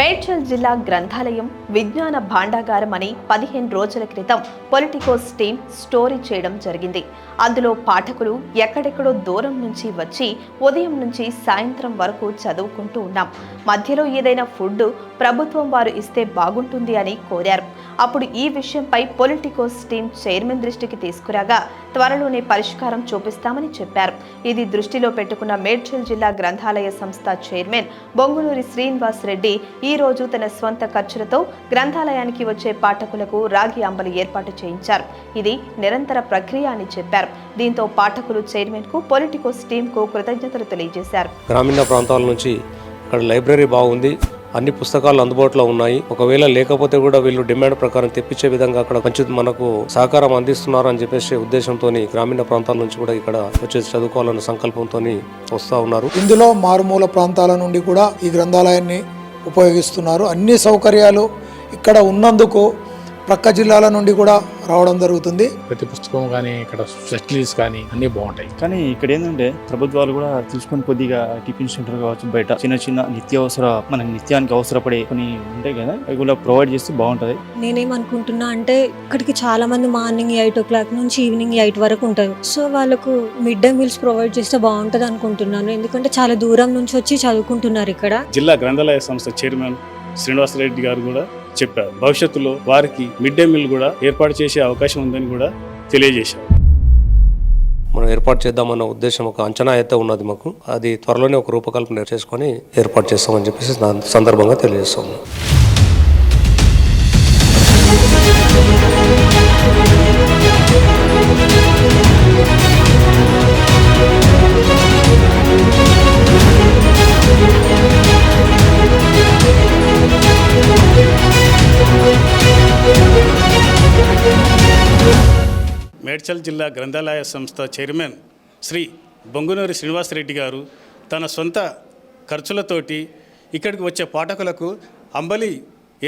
మేడ్చల్ జిల్లా గ్రంథాలయం విజ్ఞాన భాండాగారం అని పదిహేను రోజుల క్రితం పొలిటికోస్ టీం స్టోరీ చేయడం జరిగింది. అందులో పాఠకులు ఎక్కడెక్కడో దూరం నుంచి వచ్చి ఉదయం నుంచి సాయంత్రం వరకు చదువుకుంటూ ఉన్నాం. మధ్యలో ఏదైనా ఫుడ్ ప్రభుత్వం వారు ఇస్తే బాగుంటుంది అని కోరారు. అప్పుడు ఈ విషయంపై పొలిటికోస్ టీం చైర్మన్ దృష్టికి తీసుకురాగా త్వరలోనే పరిష్కారం చూపిస్తామని చెప్పారు. ఇది దృష్టిలో పెట్టుకున్న మేడ్చల్ జిల్లా గ్రంథాలయ సంస్థ చైర్మన్ బొంగులూరి శ్రీనివాస్ రెడ్డి ఈ రోజు తన స్వంత ఖర్చులతో గ్రంథాలయానికి వచ్చే పాఠకులకు రాగి అంబలి ఏర్పాటు చేయించారు. ఇది నిరంతర ప్రక్రియ అని చెప్పారు. దీంతో పాఠకులు చైర్మన్కు పొలిటికోస్ టీం కు కృతజ్ఞతలు తెలియజేశారు. గ్రామీణ ప్రాంతాల నుంచి ఇక్కడ లైబ్రరీ బాగుంది. అన్ని పుస్తకాలు అందుబాటులో ఉన్నాయి. ఒకవేళ లేకపోతే కూడా వీళ్ళు డిమాండ్ ప్రకారం తెప్పించే విధంగా అక్కడ మంచి మనకు సహకారం అందిస్తున్నారు అని చెప్పేసి ఉద్దేశంతో గ్రామీణ ప్రాంతాల నుంచి కూడా ఇక్కడ వచ్చేసి చదువుకోవాలన్న సంకల్పంతో వస్తూ ఉన్నారు. ఇందులో మారుమూల ప్రాంతాల నుండి కూడా ఈ గ్రంథాలయాన్ని ఉపయోగిస్తున్నారు. అన్ని సౌకర్యాలు ఇక్కడ ఉన్నందుకు ప్రక్క జిల్లాల నుండి కూడా రావడం జరుగుతుంది. ప్రతి పుస్తకం కానీ ఇక్కడ ఫెసిలిటీస్ కానీ అన్నీ బాగుంటాయి. కానీ ఇక్కడ ఏంటంటే ప్రభుత్వాలు కూడా తీసుకొని కొద్దిగా టిఫిన్ సెంటర్ కావచ్చు బయట చిన్న చిన్న నిత్యావసర మన నిత్యానికి అవసరపడే కొన్ని ఉంటాయి కదా అవి కూడా ప్రొవైడ్ చేస్తే బాగుంటది. నేనేమనుకుంటున్నా అంటే ఇక్కడికి చాలా మంది మార్నింగ్ ఎయిట్ ఓ క్లాక్ నుంచి ఈవినింగ్ ఎయిట్ వరకు ఉంటారు. సో వాళ్ళకు మిడ్ డే మీల్స్ ప్రొవైడ్ చేస్తే బాగుంటుంది అనుకుంటున్నాను. ఎందుకంటే చాలా దూరం నుంచి వచ్చి చదువుకుంటున్నారు ఇక్కడ. జిల్లా గ్రంథాలయ సంస్థ చైర్మన్ శ్రీనివాసరెడ్డి గారు కూడా చెప్పారు. భవిష్యత్తులో వారికి మిడ్ డే మీల్ కూడా ఏర్పాటు చేసే అవకాశం ఉందని కూడా తెలియజేశారు. మనం ఏర్పాటు చేద్దామన్న ఉద్దేశం ఒక అంచనా అయితే ఉన్నది మాకు. అది త్వరలోనే ఒక రూపకల్పన చేసుకొని ఏర్పాటు చేస్తామని చెప్పేసి సందర్భంగా తెలియజేస్తాము మేడ్చల్ జిల్లా గ్రంథాలయ సంస్థ చైర్మన్ శ్రీ బొంగునూరి శ్రీనివాసరెడ్డి గారు తన సొంత ఖర్చులతోటి ఇక్కడికి వచ్చే పాఠకులకు అంబలి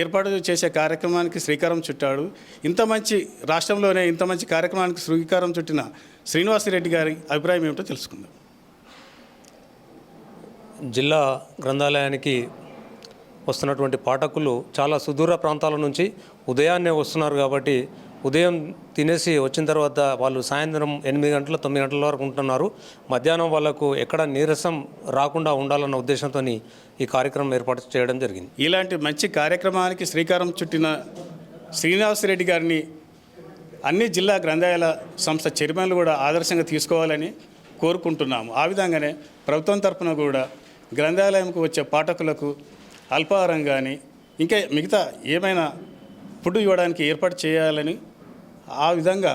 ఏర్పాటు చేసే కార్యక్రమానికి శ్రీకారం చుట్టాడు. ఇంత మంచి రాష్ట్రంలోనే ఇంత మంచి కార్యక్రమానికి శ్రీకారం చుట్టిన శ్రీనివాసరెడ్డి గారి అభిప్రాయం ఏమిటో తెలుసుకుందాం. జిల్లా గ్రంథాలయానికి వస్తున్నటువంటి పాఠకులు చాలా సుదూర ప్రాంతాల నుంచి ఉదయాన్నే వస్తున్నారు కాబట్టి ఉదయం తినేసి వచ్చిన తర్వాత వాళ్ళు సాయంత్రం ఎనిమిది గంటల తొమ్మిది గంటల వరకు ఉంటున్నారు. మధ్యాహ్నం వాళ్ళకు ఎక్కడ నీరసం రాకుండా ఉండాలన్న ఉద్దేశంతో ఈ కార్యక్రమం ఏర్పాటు చేయడం జరిగింది. ఇలాంటి మంచి కార్యక్రమానికి శ్రీకారం చుట్టిన శ్రీనివాసరెడ్డి గారిని అన్ని జిల్లా గ్రంథాలయాల సంస్థ చైర్మన్లు కూడా ఆదర్శంగా తీసుకోవాలని కోరుకుంటున్నాము. ఆ విధంగానే ప్రభుత్వం తరఫున కూడా గ్రంథాలయంకు వచ్చే పాఠకులకు అల్పాహారం కానీ ఇంకా మిగతా ఏమైనా ఫుడ్ ఇవ్వడానికి ఏర్పాటు చేయాలని ఆ విధంగా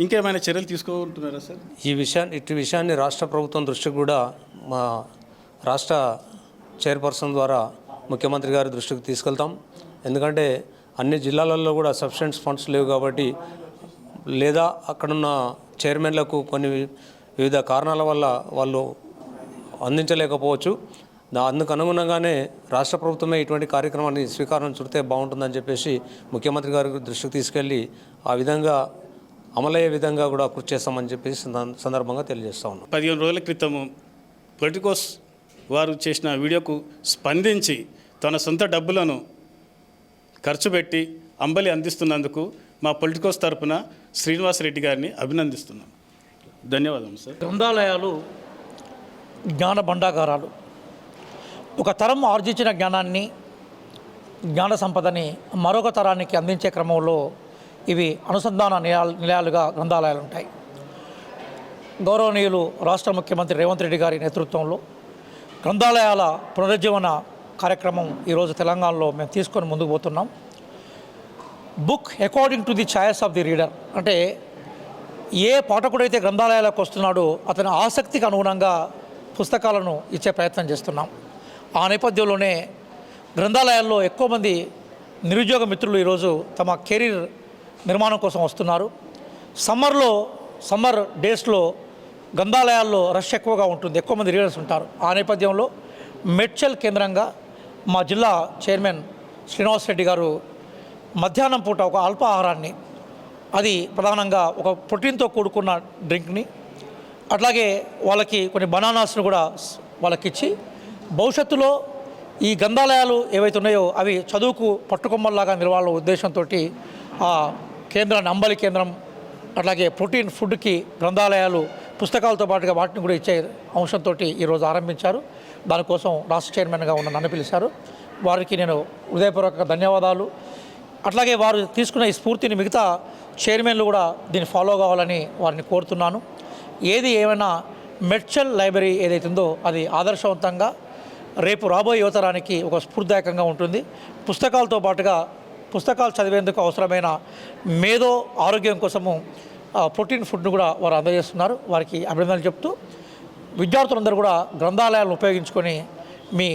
ఇంకేమైనా చర్యలు తీసుకుంటున్నారా సార్? ఈ విషయాన్ని ఇటు విషయాన్ని రాష్ట్ర ప్రభుత్వం దృష్టికి కూడా మా రాష్ట్ర చైర్పర్సన్ ద్వారా ముఖ్యమంత్రి గారి దృష్టికి తీసుకెళ్తాం. ఎందుకంటే అన్ని జిల్లాలలో కూడా సబ్స్టెన్స్ ఫండ్స్ లేవు కాబట్టి లేదా అక్కడున్న చైర్మన్లకు కొన్ని వివిధ కారణాల వల్ల వాళ్ళు అందించలేకపోవచ్చు. అందుకు అనుగుణంగానే రాష్ట్ర ప్రభుత్వమే ఇటువంటి కార్యక్రమాన్ని స్వీకారం చుడితే బాగుంటుందని చెప్పేసి ముఖ్యమంత్రి గారి దృష్టికి తీసుకెళ్ళి ఆ విధంగా అమలయ్యే విధంగా కూడా కృషి చేస్తామని చెప్పేసి సంద- సందర్భంగా తెలియజేస్తా ఉన్నాం. పదిహేను రోజుల క్రితము పొలిటికోస్ వారు చేసిన వీడియోకు స్పందించి తన సొంత డబ్బులను ఖర్చు పెట్టి అంబలి అందిస్తున్నందుకు మా పొలిటికోస్ తరపున శ్రీనివాసరెడ్డి గారిని అభినందిస్తున్నాం. ధన్యవాదం సార్. గ్రంథాలయాలు జ్ఞాన భండాగారాలు ఒక తరం ఆర్జించిన జ్ఞానాన్ని జ్ఞాన సంపదని మరొక తరానికి అందించే క్రమంలో ఇవి అనుసంధాన నిలయాలు నిలయాలుగా గ్రంథాలయాలు ఉంటాయి గౌరవనీయులు రాష్ట్ర ముఖ్యమంత్రి రేవంత్ రెడ్డి గారి నేతృత్వంలో గ్రంథాలయాల పునరుజ్జీవన కార్యక్రమం ఈరోజు తెలంగాణలో మేము తీసుకొని ముందుకు పోతున్నాం. Book according to the choice of the reader అంటే ఏ పాఠకుడైతే గ్రంథాలయాలకు వస్తున్నాడో అతని ఆసక్తికి అనుగుణంగా పుస్తకాలను ఇచ్చే ప్రయత్నం చేస్తున్నాం. ఆ నేపథ్యంలోనే గ్రంథాలయాల్లో ఎక్కువ మంది నిరుద్యోగ మిత్రులు ఈరోజు తమ కెరీర్ నిర్మాణం కోసం వస్తున్నారు. సమ్మర్లో సమ్మర్ డేస్లో గ్రంథాలయాల్లో రష్ ఎక్కువగా ఉంటుంది ఎక్కువ మంది రీడర్స్ ఉంటారు. ఆ నేపథ్యంలో మెడ్చల్ కేంద్రంగా మా జిల్లా చైర్మన్ శ్రీనివాస్ రెడ్డి గారు మధ్యాహ్నం పూట ఒక అల్పాహారాన్ని అది ప్రధానంగా ఒక ప్రోటీన్తో కూడుకున్న డ్రింక్ని అట్లాగే వాళ్ళకి కొన్ని బనానాస్ను కూడా వాళ్ళకిచ్చి భవిష్యత్తులో ఈ గ్రంథాలయాలు ఏవైతే ఉన్నాయో అవి చదువుకు పట్టుకొమ్మల్లాగా నిలవాల ఉద్దేశంతో ఆ కేంద్రాన్ని అంబలి కేంద్రం అట్లాగే ప్రోటీన్ ఫుడ్కి గ్రంథాలయాలు పుస్తకాలతో పాటుగా వాటిని కూడా ఇచ్చే అంశంతో ఈరోజు ఆరంభించారు. దానికోసం రాష్ట్ర చైర్మన్గా ఉన్న నన్ను పిలిచారు. వారికి నేను హృదయపూర్వక ధన్యవాదాలు. అట్లాగే వారు తీసుకున్న ఈ స్ఫూర్తిని మిగతా చైర్మన్లు కూడా దీన్ని ఫాలో కావాలని వారిని కోరుతున్నాను. ఏది ఏమైనా మెడ్చల్ లైబ్రరీ ఏదైతుందో ఉందో అది ఆదర్శవంతంగా రేపు రాబోయే యువతరానికి ఒక స్ఫూర్తిదాయకంగా ఉంటుంది పుస్తకాలతో పాటుగా పుస్తకాలు చదివేందుకు అవసరమైన మేధో ఆరోగ్యం కోసము ఆ, ప్రోటీన్ ఫుడ్ను కూడా వారు అందజేస్తున్నారు వారికి అభినందనలు చెప్తూ విద్యార్థులందరూ కూడా గ్రంథాలయాలను ఉపయోగించుకొని మీ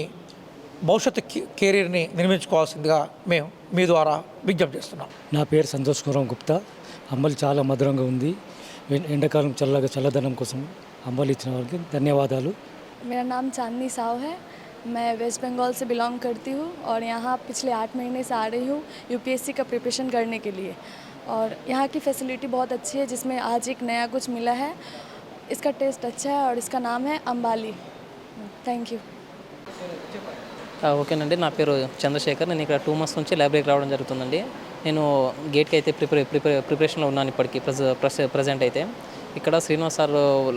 భవిష్యత్తు కె- కెరీర్ని నిర్మించుకోవాల్సిందిగా మేము మీ ద్వారా విజ్ఞప్తి చేస్తున్నాం నా పేరు సంతోష్ కుమార్ గుప్తా అంబలి చాలా మధురంగా ఉంది ఎం- ఎండాకాలం చల్లగా చల్లదనం కోసం అంబలి ఇచ్చిన వారికి ధన్యవాదాలు मेरा नाम चांदनी साव है मैं वेस्ट बंगाल से बिलोंग करती हूँ और यहाँ पिछले आठ महीने से आ रही हूँ यूपीएससी का प्रिपरेशन करने के लिए और यहाँ की फैसिलिटी बहुत अच्छी है जिसमें आज एक नया कुछ मिला है इसका टेस्ट अच्छा है और इसका नाम है अंबाली थैंक यू ఆ, ఓకేనండి నా పేరు చంద్రశేఖర్ నేను ఇక్కడ టూ మంత్స్ నుంచి లైబ్రరీకి రావడం జరుగుతుందండి నేను గేట్కి అయితే ప్రిపరే ప్రిపరే ప్రిపరేషన్లో ఉన్నాను ఇప్పటికి ప్రజ ప్రస- ప్రజెంట్ అయితే ఇక్కడ శ్రీనివాస్ సార్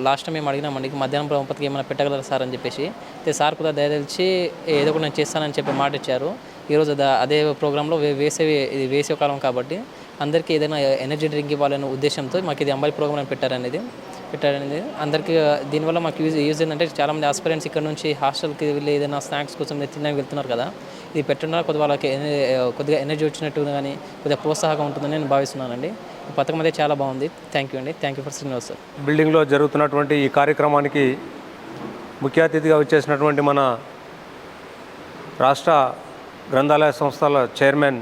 లాస్ట్ మేము అడిగినామండి మధ్యాహ్నం ప్రభుత్వకి ఏమైనా పెట్టగలరా సార్ అని చెప్పేసి. అయితే సార్ కూడా దయదలిచి ఏదో ఒకటి నేను చేస్తానని చెప్పి మాట ఇచ్చారు. ఈరోజు దా- అదే ప్రోగ్రాంలో వేసేవి ఇది వేసే కాలం కాబట్టి అందరికీ ఏదైనా ఎనర్జీ డ్రింక్ ఇవ్వాలనే ఉద్దేశంతో మాకు ఇది అంబాయి ప్రోగ్రామ్ పెట్టారనేది పెట్టారనేది. అందరికీ దీనివల్ల మాకు యూజ్ యూజ్ ఏంటంటే చాలామంది ఆస్పిరెంట్స్ ఇక్కడ నుంచి హాస్టల్కి వెళ్ళి ఏదైనా స్నాక్స్ కోసం తినడానికి వెళ్తున్నారు కదా. ఇది పెట్టడం కొద్దిగా వాళ్ళకి కొద్దిగా ఎనర్జీ వచ్చినట్టు కానీ కొద్దిగా ప్రోత్సాహంగా ఉంటుందని నేను భావిస్తున్నానండి. పథకం అయితే చాలా బాగుంది. థ్యాంక్ యూ అండి. Thank you for Srinivas sir బిల్డింగ్లో జరుగుతున్నటువంటి ఈ కార్యక్రమానికి ముఖ్య అతిథిగా వచ్చేసినటువంటి మన రాష్ట్ర గ్రంథాలయ సంస్థల చైర్మన్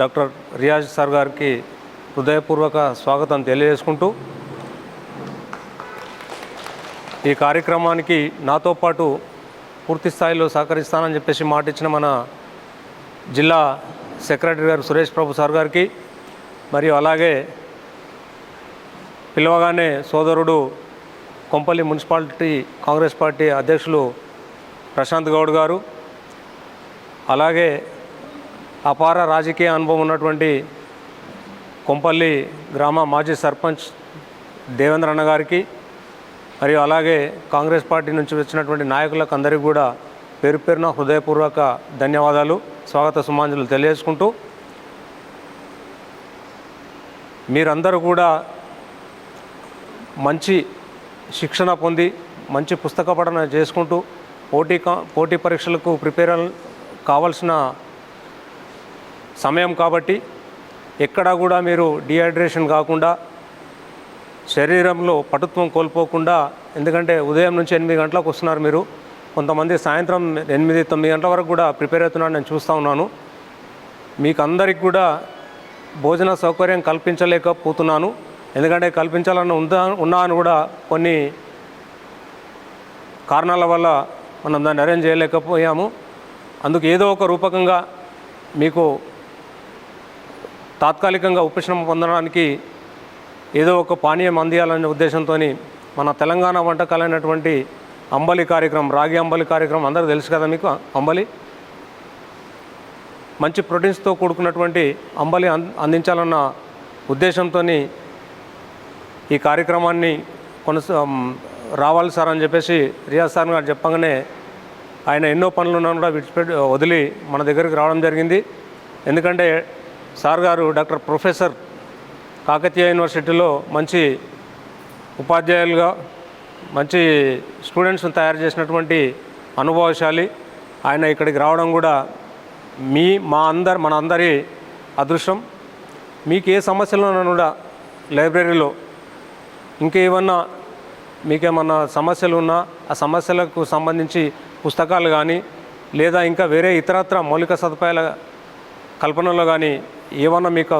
డాక్టర్ రియాజ్ సార్ గారికి హృదయపూర్వక స్వాగతం తెలియజేసుకుంటూ ఈ కార్యక్రమానికి నాతో పాటు పూర్తి స్థాయిలో సహకరిస్తానని చెప్పేసి మాట ఇచ్చిన మన జిల్లా సెక్రటరీ గారు సురేష్ ప్రభు సార్ గారికి మరియు అలాగే పిలవగానే సోదరుడు కొంపల్లి మున్సిపాలిటీ కాంగ్రెస్ పార్టీ అధ్యక్షులు ప్రశాంత్ గౌడ్ గారు అలాగే అపార రాజకీయ అనుభవం ఉన్నటువంటి కొంపల్లి గ్రామ మాజీ సర్పంచ్ దేవేంద్ర అన్న గారికి మరియు అలాగే కాంగ్రెస్ పార్టీ నుంచి వచ్చినటువంటి నాయకులకు అందరికీ కూడా పేరు పేరున హృదయపూర్వక ధన్యవాదాలు. స్వాగత సుమాంజలు తెలియజేసుకుంటూ మీరందరూ కూడా మంచి శిక్షణ పొంది మంచి పుస్తక పఠన చేసుకుంటూ పోటీ కా- పోటీ పరీక్షలకు ప్రిపేర్ కావాల్సిన సమయం కాబట్టి ఎక్కడా కూడా మీరు డిహైడ్రేషన్ కాకుండా శరీరంలో పటుత్వం కోల్పోకుండా ఎందుకంటే ఉదయం నుంచి ఎనిమిది గంటలకు వస్తున్నారు మీరు. కొంతమంది సాయంత్రం ఎనిమిది తొమ్మిది గంటల వరకు కూడా ప్రిపేర్ అవుతున్నాను నేను చూస్తూ ఉన్నాను. మీకు అందరికి కూడా భోజన సౌకర్యం కల్పించలేకపోతున్నాను. ఎందుకంటే కల్పించాలని ఉందా ఉన్నా అని కూడా కొన్ని కారణాల వల్ల మనం దాన్ని అరేంజ్ చేయలేకపోయాము. అందుకు ఏదో ఒక రూపకంగా మీకు తాత్కాలికంగా ఉపశమనం పొందడానికి ఏదో ఒక పానీయం అందియాలనే ఉద్దేశంతో మన తెలంగాణ వంటకాలైనటువంటి అంబలి కార్యక్రమం రాగి అంబలి కార్యక్రమం అందరూ తెలుసు కదా మీకు అంబలి? మంచి ప్రోటీన్స్తో కూడుకున్నటువంటి అంబలి అం అందించాలన్న ఉద్దేశంతో ఈ కార్యక్రమాన్ని కొనస రావాలి సార్ అని చెప్పేసి రియాజ్ సార్ గారు చెప్పగానే ఆయన ఎన్నో పనులు ఉన్నా కూడా విడిచిపెట్టి వదిలి మన దగ్గరికి రావడం జరిగింది. ఎందుకంటే సార్ గారు డాక్టర్ ప్రొఫెసర్ కాకతీయ యూనివర్సిటీలో మంచి ఉపాధ్యాయులుగా మంచి స్టూడెంట్స్ని తయారు చేసినటువంటి అనుభవశాలి. ఆయన ఇక్కడికి రావడం కూడా మీ మా అందరి మన అందరి అదృష్టం. మీకు ఏ సమస్యలు కూడా లైబ్రరీలో ఇంకేమన్నా మీకేమన్నా సమస్యలు ఉన్నా ఆ సమస్యలకు సంబంధించి పుస్తకాలు కానీ లేదా ఇంకా వేరే ఇతరత్ర మౌలిక సదుపాయాల కల్పనలో కానీ ఏమన్నా మీకు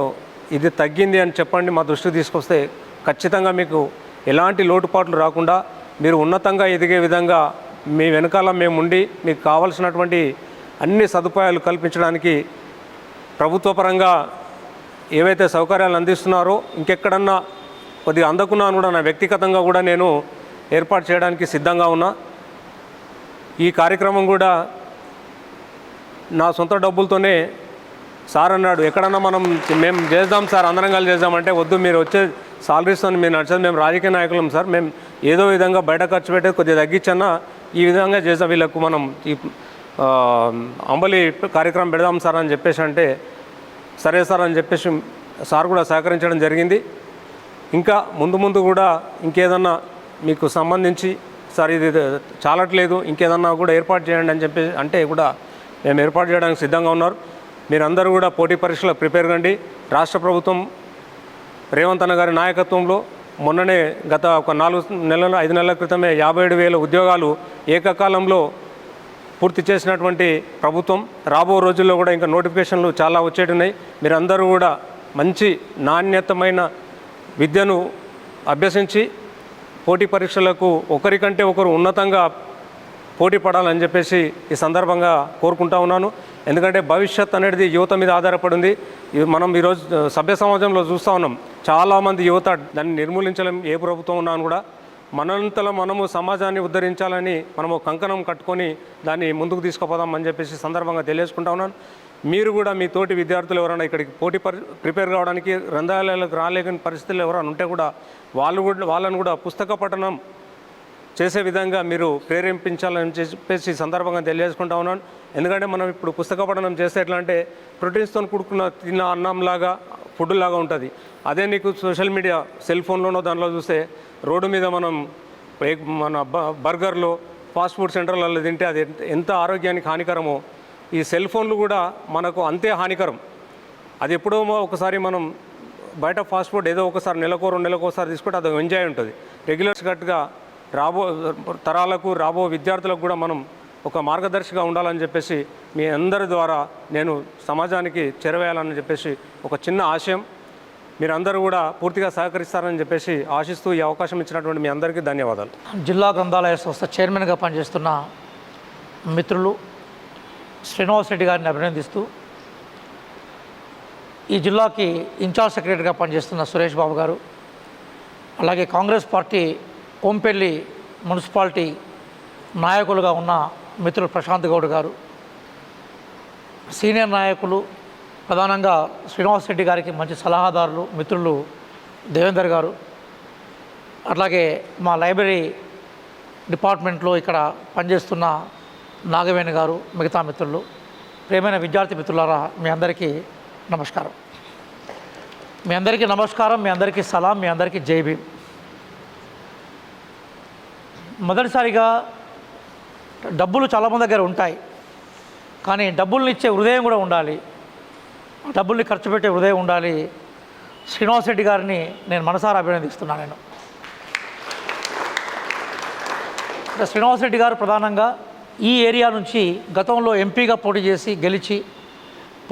ఇది తగ్గింది అని చెప్పండి మా దృష్టికి తీసుకొస్తే ఖచ్చితంగా మీకు ఎలాంటి లోటుపాట్లు రాకుండా మీరు ఉన్నతంగా ఎదిగే విధంగా మీ వెనకాల మేము ఉండి మీకు కావలసినటువంటి అన్ని సదుపాయాలు కల్పించడానికి ప్రభుత్వ పరంగా ఏవైతే సౌకర్యాలు అందిస్తున్నారో ఇంకెక్కడన్నా కొద్దిగా అందకున్నాను కూడా నా వ్యక్తిగతంగా కూడా నేను ఏర్పాటు చేయడానికి సిద్ధంగా ఉన్నా. ఈ కార్యక్రమం కూడా నా సొంత డబ్బులతోనే సార్ అన్నాడు. ఎక్కడన్నా మనం మేము చేద్దాం సార్ అందరం కలిసి చేద్దామంటే వద్దు మీరు వచ్చే సాలరీస్ అని మీరు నడిచేది మేము రాజకీయ నాయకులం సార్. మేము ఏదో విధంగా బయట ఖర్చు పెట్టేది కొద్దిగా తగ్గించన్నా ఈ విధంగా చేద్దాం. వీళ్ళకు మనం ఈ అంబలి కార్యక్రమం పెడదాం సార్ అని చెప్పేసి అంటే సరే సార్ అని చెప్పేసి సార్ కూడా సహకరించడం జరిగింది. ఇంకా ముందు ముందు కూడా ఇంకేదన్నా మీకు సంబంధించి సార్ ఇది చాలట్లేదు ఇంకేదన్నా కూడా ఏర్పాటు చేయండి అని చెప్పి అంటే కూడా మేము ఏర్పాటు చేయడానికి సిద్ధంగా ఉన్నారు. మీరందరూ కూడా పోటీ పరీక్షలకు ప్రిపేర్ కండి. రాష్ట్ర ప్రభుత్వం రేవంత్ అన్న గారి నాయకత్వంలో మొన్ననే గత ఒక నాలుగు నెలల ఐదు నెలల క్రితమే యాభై ఏడు వేల ఉద్యోగాలు ఏకకాలంలో పూర్తి చేసినటువంటి ప్రభుత్వం రాబో రోజుల్లో కూడా ఇంకా నోటిఫికేషన్లు చాలా వచ్చేటున్నాయి. మీరందరూ కూడా మంచి నాణ్యతమైన విద్యను అభ్యసించి పోటీ పరీక్షలకు ఒకరికంటే ఒకరు ఉన్నతంగా పోటీ పడాలని చెప్పేసి ఈ సందర్భంగా కోరుకుంటా ఉన్నాను. ఎందుకంటే భవిష్యత్ అనేది యువత మీద ఆధారపడింది. మనం ఈరోజు సభ్య సమాజంలో చూస్తూ ఉన్నాం. చాలామంది యువత దాన్ని నిర్మూలించలేం ఏ ప్రభుత్వం ఉన్నాను కూడా. మనంతలో మనము సమాజాన్ని ఉద్ధరించాలని మనము కంకణం కట్టుకొని దాన్ని ముందుకు తీసుకుపోదాం అని చెప్పేసి సందర్భంగా తెలియజేసుకుంటా ఉన్నాను. మీరు కూడా మీ తోటి విద్యార్థులు ఎవరైనా ఇక్కడికి పోటీ పరి ప్రిపేర్ కావడానికి గ్రంథాలయాలకు రాలేని పరిస్థితులు ఎవరైనా ఉంటే కూడా వాళ్ళు కూడా వాళ్ళను కూడా పుస్తక పఠనం చేసే విధంగా మీరు ప్రేరేపించాలని చెప్పేసి సందర్భంగా తెలియజేసుకుంటా ఉన్నాను. ఎందుకంటే మనం ఇప్పుడు పుస్తక పఠనం చేస్తే ఎట్లా అంటే ప్రోటీన్స్తో కూడుకున్న తిన్న అన్నంలాగా ఫుడ్ లాగా ఉంటుంది. అదే నీకు సోషల్ మీడియా సెల్ ఫోన్లోనో దానిలో చూస్తే రోడ్డు మీద మనం మన బ- బర్గర్లో ఫాస్ట్ ఫుడ్ సెంటర్లలో తింటే అది ఎంత- ఆరోగ్యానికి హానికరమో ఈ సెల్ ఫోన్లు కూడా మనకు అంతే హానికరం. అది ఎప్పుడో ఒకసారి మనం బయట ఫాస్ట్ ఫుడ్ ఏదో ఒకసారి నెలకో రెండు నెలలకు ఒకసారి తీసుకుంటే అది ఎంజాయ్ ఉంటుంది. రెగ్యులర్స్ కట్గా రాబో తరాలకు రాబో విద్యార్థులకు కూడా మనం ఒక మార్గదర్శిగా ఉండాలని చెప్పేసి మీ అందరి ద్వారా నేను సమాజానికి చేరవేయాలని చెప్పేసి ఒక చిన్న ఆశయం. మీరందరూ కూడా పూర్తిగా సహకరిస్తారని చెప్పేసి ఆశిస్తూ ఈ అవకాశం ఇచ్చినటువంటి మీ అందరికీ ధన్యవాదాలు. జిల్లా గ్రంథాలయ సంస్థ చైర్మన్గా పనిచేస్తున్న మిత్రులు శ్రీనివాస్ రెడ్డి గారిని అభినందిస్తూ ఈ జిల్లాకి ఇన్ఛార్జ్ సెక్రటరీగా పనిచేస్తున్న సురేష్ బాబు గారు అలాగే కాంగ్రెస్ పార్టీ కోంపెల్లి మున్సిపాలిటీ నాయకులుగా ఉన్న మిత్రులు ప్రశాంత్ గౌడ్ గారు సీనియర్ నాయకులు ప్రధానంగా శ్రీనివాస్ రెడ్డి గారికి మంచి సలహాదారులు మిత్రులు దేవేందర్ గారు. అట్లాగే మా లైబ్రరీ డిపార్ట్మెంట్లో ఇక్కడ పనిచేస్తున్న నాగవేణి గారు మిగతా మిత్రులు ప్రేమైన విద్యార్థి మిత్రులారా మీ అందరికీ నమస్కారం. మీ అందరికీ నమస్కారం మీ అందరికీ సలాం మీ అందరికీ జై మొదటిసారిగా డబ్బులు చాలామంది దగ్గర ఉంటాయి. కానీ డబ్బుల్ని ఇచ్చే హృదయం కూడా ఉండాలి. డబ్బుల్ని ఖర్చు పెట్టే హృదయం ఉండాలి. శ్రీనివాస్ రెడ్డి గారిని నేను మనసారా అభినందిస్తున్నాను నేను. శ్రీనివాస్ రెడ్డి గారు ప్రధానంగా ఈ ఏరియా నుంచి గతంలో ఎంపీగా పోటీ చేసి గెలిచి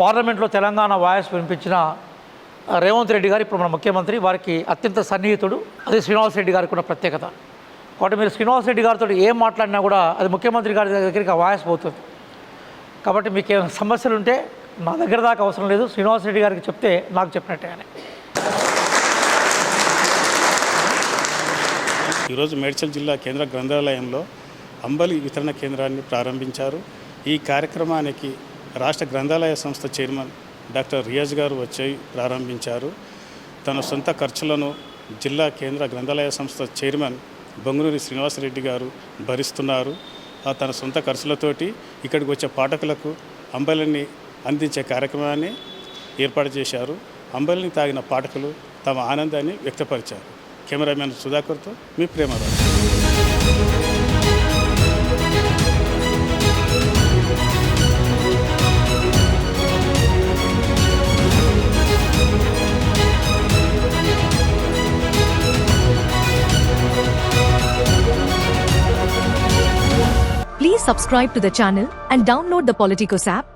పార్లమెంట్లో తెలంగాణ వాయిస్ వినిపించిన రేవంత్ రెడ్డి గారు ఇప్పుడు మన ముఖ్యమంత్రి. వారికి అత్యంత సన్నిహితుడు. అది శ్రీనివాస్ రెడ్డి గారికి ఉన్న ప్రత్యేకత. కాబట్టి మీరు శ్రీనివాస్ రెడ్డి గారితో ఏం మాట్లాడినా కూడా అది ముఖ్యమంత్రి గారి దగ్గరికి వాయస్ వాయిస్ పోతుంది. కాబట్టి మీకు ఏమైనా సమస్యలు ఉంటే నా దగ్గర దాకా అవసరం లేదు. శ్రీనివాస్ రెడ్డి గారికి చెప్తే నాకు చెప్పినట్టే అని. ఈరోజు మేడ్చల్ జిల్లా కేంద్ర గ్రంథాలయంలో అంబలి వితరణ కేంద్రాన్ని ప్రారంభించారు. ఈ కార్యక్రమానికి రాష్ట్ర గ్రంథాలయ సంస్థ చైర్మన్ డాక్టర్ రియాజ్ గారు వచ్చి ప్రారంభించారు. తన సొంత ఖర్చులను జిల్లా కేంద్ర గ్రంథాలయ సంస్థ చైర్మన్ బొంగునూరి శ్రీనివాసరెడ్డి గారు భరిస్తున్నారు. ఆ తన సొంత ఖర్చులతోటి ఇక్కడికి వచ్చే పాఠకులకు అంబలిని అందించే కార్యక్రమాన్ని ఏర్పాటు చేశారు. అంబలిని తాగిన పాఠకులు తమ ఆనందాన్ని వ్యక్తపరిచారు. కెమెరామెన్ సుధాకర్తో మీ Premraju Please subscribe to the channel and download the Politicos app.